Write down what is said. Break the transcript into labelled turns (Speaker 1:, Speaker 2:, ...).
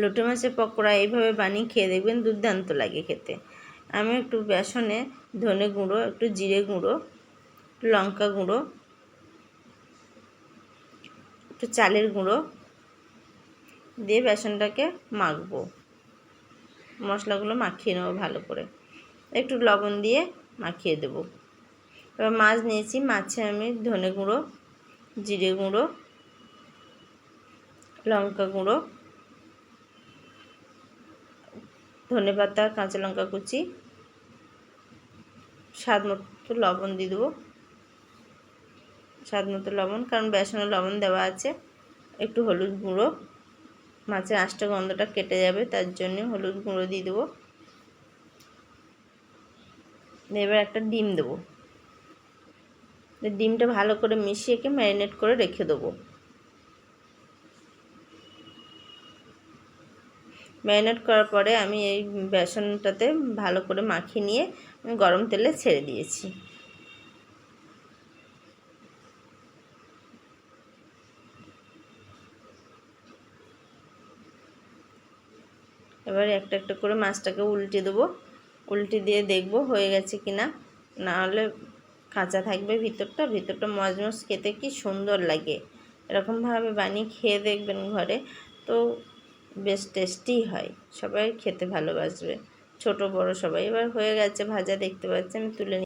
Speaker 1: লোটে মাছের পকোড়া এইভাবে বানিয়ে খেয়ে দেখবেন দুর্দান্ত লাগে খেতে। আমি একটু বেসনে ধনে গুঁড়ো, একটু জিরে গুঁড়ো লঙ্কা গুঁড়ো, একটু চালের গুঁড়ো দিয়ে বেসনটাকে মাখবো। মশলাগুলো মাখিয়ে নেব ভালো করে। একটু লবণ দিয়ে মাখিয়ে দেবো। এবার মাছ নিয়েছি, মাছে আমি ধনে গুঁড়ো, জিরে গুঁড়ো, লঙ্কা গুঁড়ো ধনে পাতা কাঁচা লঙ্কা কুচি, স্বাদ মতো লবণ দিয়ে দেবো। স্বাদ মতো লবণ, কারণ বেসনে লবণ দেওয়া আছে। একটু হলুদ গুঁড়ো। মাছের আঁশটা, গন্ধটা কেটে যাবে, তার জন্য হলুদ গুঁড়ো দিয়ে দেবো। এবার একটা ডিম দেবো। ডিমটা ভালো করে মিশিয়ে ম্যারিনেট করে রেখে দেবো। ম্যারিনেট করার পরে আমি এই বেসনটাতে ভালো করে মাখিয়ে নিয়ে গরম তেলে ছেড়ে দিয়েছি। এবার একটা একটা করে মাছটাকে উল্টে দেবো। উল্টে দিয়ে দেখব হয়ে গেছে কি না নাহলে কাঁচা থাকবে ভিতরটা। ভিতরটা মজমজ খেতে কি সুন্দর লাগে। এরকমভাবে বানিয়ে খেয়ে দেখবেন ঘরে। তো বেশ টেস্টি হয়। সবাই খেতে ভালোবাসবে। ছোট, বড় সবাই। এবার হয়ে গেছে ভাজা। দেখতে পাচ্ছি আমি তুলে